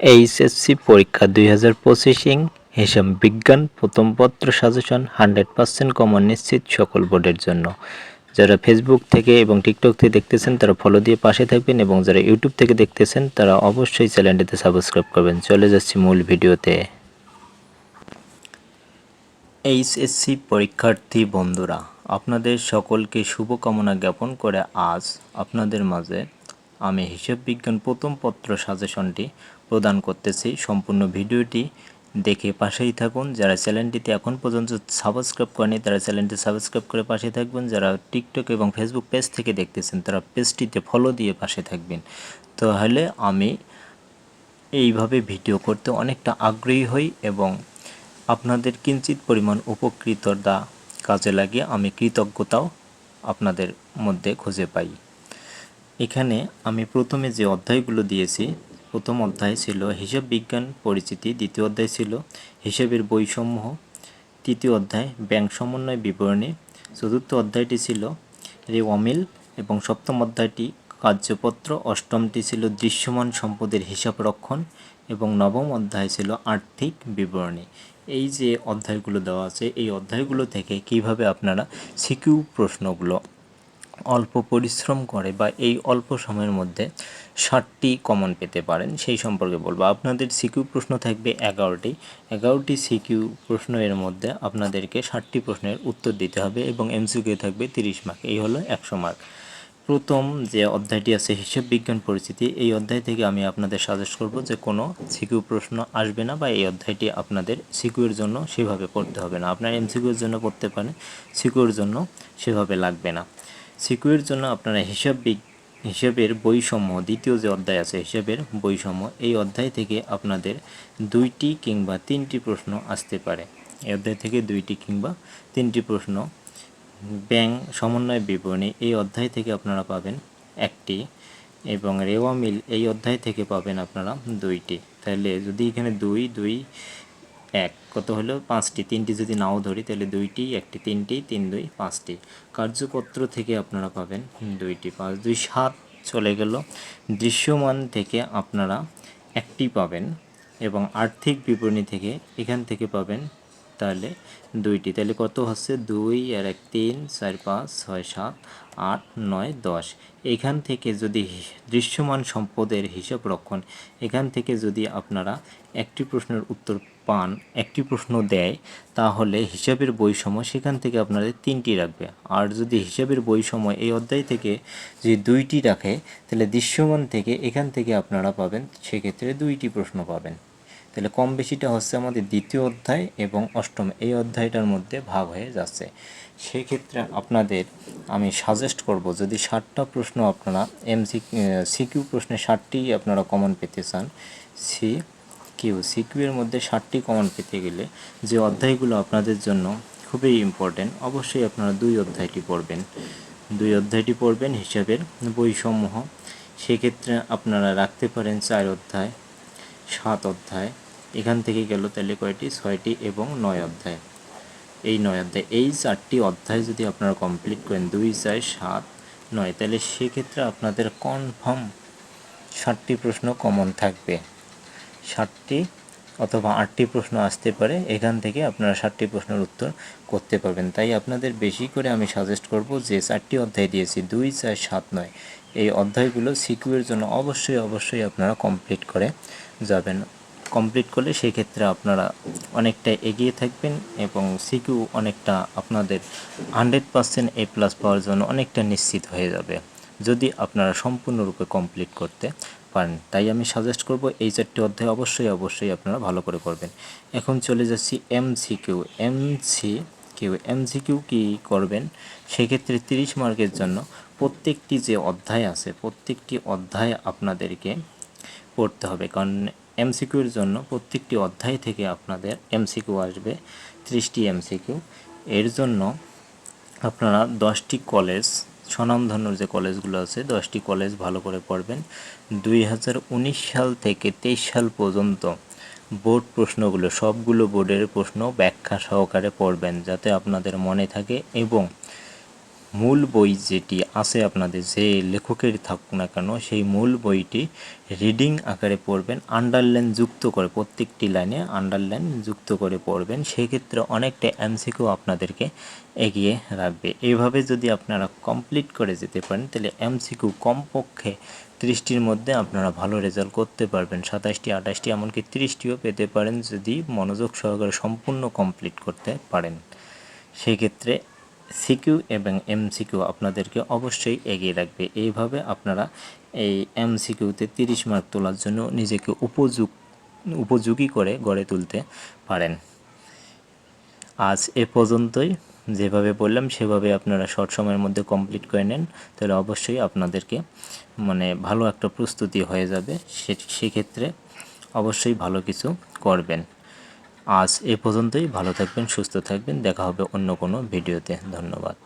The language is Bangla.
এইচএসসি পরীক্ষা দুই হাজার পঁচিশিং হিসাব বিজ্ঞান প্রথম পত্র সাজেশন হান্ড্রেড পার্সেন্ট কমন নিশ্চিত সকল বোর্ডের জন্য। যারা ফেসবুক থেকে এবং টিকটক থেকে দেখতেছেন, তারা ফলো দিয়ে পাশে থাকবেন এবং যারা ইউটিউব থেকে দেখতেছেন, তারা অবশ্যই চ্যানেলটিতে সাবস্ক্রাইব করবেন। চলে যাচ্ছি মূল ভিডিওতে। এইচএসসি পরীক্ষার্থী বন্ধুরা, আপনাদের সকলকে শুভকামনা জ্ঞাপন করে আজ আপনাদের মাঝে আমি হিসাব বিজ্ঞান প্রথম পত্র সাজেশনটি প্রদান করতেছি সম্পূর্ণ ভিডিওটি দেখে পাশেই থাকুন। যারা চ্যানেলটিতে এখন পর্যন্ত সাবস্ক্রাইব করেনি তারা চ্যানেলটি সাবস্ক্রাইব করে পাশে থাকবেন। যারা টিকটক এবং ফেসবুক পেজ থেকে দেখতেছেন, তারা পেজটিতে ফলো দিয়ে পাশে থাকবেন। তাহলে আমি এইভাবে ভিডিও করতে অনেকটা আগ্রহী হই এবং আপনাদের কিঞ্চিত পরিমাণ উপকৃততা কাজে লাগিয়ে আমি কৃতজ্ঞতাও আপনাদের মধ্যে খুঁজে পাই। এখানে আমি প্রথমে যে অধ্যায়গুলো দিয়েছি প্রথম অধ্যায় ছিল হিসাব বিজ্ঞান পরিচিতি, দ্বিতীয় অধ্যায় ছিল হিসাবের বইসমূহ তৃতীয় অধ্যায় ব্যাংক সমন্বয় বিবরণী, চতুর্থ অধ্যায়টি ছিল রে অমিল এবং সপ্তম অধ্যায়টি কার্যপত্র, অষ্টমটি ছিল দৃশ্যমান সম্পদের হিসাব রক্ষণ এবং নবম অধ্যায় ছিল আর্থিক বিবরণী। এই যে অধ্যায়গুলো দেওয়া আছে, এই অধ্যায়গুলো থেকে কীভাবে আপনারা সিকিউ প্রশ্নগুলো অল্প পরিশ্রম করে বা এই অল্প সময়ের মধ্যে ষাটটি কমন পেতে পারেন, সেই সম্পর্কে বলব। আপনাদের সিকিউ প্রশ্ন থাকবে এগারোটি। এগারোটি সিকিউ প্রশ্ন এর মধ্যে আপনাদেরকে ষাটটি প্রশ্নের উত্তর দিতে হবে এবং এমসিকিউ থাকবে তিরিশ মার্ক এই হলো একশো মার্ক প্রথম যে অধ্যায়টি আছে, হিসাব বিজ্ঞান পরিস্থিতি এই অধ্যায় থেকে আমি আপনাদের সাজেস্ট করব যে কোনো সিকিউ প্রশ্ন আসবে না বা এই অধ্যায়টি আপনাদের সিকিউর জন্য সেভাবে পড়তে হবে না। আপনার এমসিকিউর জন্য পড়তে পারেন সিকিউর জন্য সেভাবে লাগবে না। সিকিউর জন্য আপনারা হিসাব হিসাবের বৈষম্য, দ্বিতীয় যে অধ্যায় আছে হিসাবের বৈষম্য, এই অধ্যায় থেকে আপনাদের দুইটি কিংবা তিনটি প্রশ্ন আসতে পারে। এই অধ্যায় থেকে দুইটি কিংবা তিনটি প্রশ্ন ব্যাংক সমন্বয় বিবরণী, এই অধ্যায় থেকে আপনারা পাবেন একটি এবং রেওয়া মিল, এই অধ্যায় থেকে পাবেন আপনারা দুইটি। তাহলে যদি এখানে দুই দুই এক। কত হলো? পাঁচটি। তিনটি যদি নাও ধরি, তাহলে দুইটি, একটি তিনটি, তিন, দুই, পাঁচটি। কার্যপত্র থেকে আপনারা পাবেন দুইটি পাঁচ। দুই সাত চলে গেল। দৃশ্যমান থেকে আপনারা একটি পাবেন এবং আর্থিক বিবরণী থেকে এখান থেকে পাবেন তাহলে দুইটি। তাহলে কত হচ্ছে? দুই, আর এক, তিন, চার, পাঁচ, ছয়, সাত, আট, নয়, দশ। এখান থেকে যদি দৃশ্যমান সম্পদের হিসাব রক্ষণ, এখান থেকে যদি আপনারা একটি প্রশ্নের উত্তর পান, একটি প্রশ্ন দেয়, তাহলে হিসাবের বৈষম্য সেখান থেকে আপনাদের তিনটি রাখবে। আর যদি হিসাবের বৈষম্য এই অধ্যায় থেকে যদি দুইটি রাখে, তাহলে দৃশ্যমান থেকে এখান থেকে আপনারা পাবেন, সেক্ষেত্রে দুইটি প্রশ্ন পাবেন। তাহলে কম বেশিটা হচ্ছে আমাদের দ্বিতীয় অধ্যায় এবং অষ্টম। এই অধ্যায়টার মধ্যে ভাগ হয়ে যাচ্ছে। সেক্ষেত্রে আপনাদের আমি সাজেস্ট করব, যদি ষাটটা প্রশ্ন আপনারা এমসি সিকিউ প্রশ্নে ষাটটি আপনারা কমন পেতে চান সি কিউ সিকিউ এর মধ্যে ষাটটি কমন পেতে গেলে যে অধ্যায়গুলো আপনাদের জন্য খুবই ইম্পর্টেন্ট অবশ্যই আপনারা দুই অধ্যায়টি পড়বেন। দুই অধ্যায়টি পড়বেন হিসাবের বইসমূহ সেক্ষেত্রে আপনারা রাখতে পারেন চার অধ্যায়, সাত অধ্যায় এখান থেকে গেল তাহলে কয়টি? ছয়টি এবং নয় অধ্যায়। এই নয় অধ্যায়, এই চারটি অধ্যায় যদি আপনারা কমপ্লিট করেন, দুই চায় সাত, নয়, তাহলে সেক্ষেত্রে আপনাদের কনফার্ম ষাটটি প্রশ্ন কমন থাকবে। ষাটটি অথবা আটটি প্রশ্ন আসতে পারে, এখান থেকে আপনারা ষাটটি প্রশ্নের উত্তর করতে পারবেন। তাই আপনাদের বেশি করে আমি সাজেস্ট করব যে চারটি অধ্যায় দিয়েছি, দুই, চার, সাত, নয়। এই অধ্যায়গুলো সিকিউয়ের জন্য অবশ্যই অবশ্যই আপনারা কমপ্লিট করে যাবেন। কমপ্লিট করলে সেক্ষেত্রে আপনারা অনেকটা এগিয়ে থাকবেন এবং সিকিউ অনেকটা আপনাদের হান্ড্রেড পারসেন্ট এ প্লাস পাওয়ার জন্য অনেকটা নিশ্চিত হয়ে যাবে। যদি আপনারা সম্পূর্ণরূপে কমপ্লিট করতে পারেন, তাই আমি সাজেস্ট করব এই চারটি অধ্যায় অবশ্যই অবশ্যই আপনারা ভালো করে করবেন এখন চলে যাচ্ছি M CQ M C Q M CQ কী করবেন? সেক্ষেত্রে তিরিশ মার্কের জন্য প্রত্যেকটি যে অধ্যায় আছে, প্রত্যেকটি অধ্যায় আপনাদেরকে পড়তে হবে। কারণ এমসিকিউর জন্য প্রত্যেকটি অধ্যায় থেকে আপনাদের এমসিকিউ আসবে, ত্রিশটি এমসিকিউ এর জন্য আপনারা দশটি কলেজ স্বনামধন্য যে কলেজগুলো আছে, দশটি কলেজ ভালো করে পড়বেন। দুই হাজার উনিশ সাল থেকে তেইশ সাল পর্যন্ত বোর্ড প্রশ্নগুলো, সবগুলো বোর্ডের প্রশ্ন ব্যাখ্যা সহকারে পড়বেন, যাতে আপনাদের মনে থাকে এবং মূল বই যেটি আছে আপনাদের, যে লেখকেরই থাকুক না কেন, সেই মূল বইটি রিডিং আকারে পড়বেন আন্ডারলাইন যুক্ত করে, প্রত্যেকটি লাইনে আন্ডারলাইন যুক্ত করে পড়বেন, সেক্ষেত্রে অনেকটা এমসিকিউ আপনাদেরকে এগিয়ে রাখবে। এইভাবে যদি আপনারা কমপ্লিট করে যেতে পারেন, তাহলে এমসিকিউ কমপক্ষে ত্রিশটির মধ্যে আপনারা ভালো রেজাল্ট করতে পারবেন। সাতাশটি, আঠাশটি, এমনকি ত্রিশটিও পেতে পারেন যদি মনোযোগ সহকারে সম্পূর্ণ কমপ্লিট করতে পারেন। সেক্ষেত্রে সিকিউ এবং এমসিকিউ আপনাদেরকে অবশ্যই এগিয়ে রাখবে। এইভাবে আপনারা এই এমসিকিউতে তিরিশ মার্ক তোলার জন্য নিজেকে উপযুক, উপযোগী করে গড়ে তুলতে পারেন। আজ এ পর্যন্তই। যেভাবে বললাম, সেভাবে আপনারা শর্ট সময়ের মধ্যে কমপ্লিট করে নেন। তাহলে অবশ্যই আপনাদেরকে মানে ভালো একটা প্রস্তুতি হয়ে যাবে। সে, সেক্ষেত্রে অবশ্যই ভালো কিছু করবেন। আজ এ পর্যন্তই। ভালো থাকবেন সুস্থ থাকবেন। দেখা হবে অন্য কোনো ভিডিওতে। ধন্যবাদ।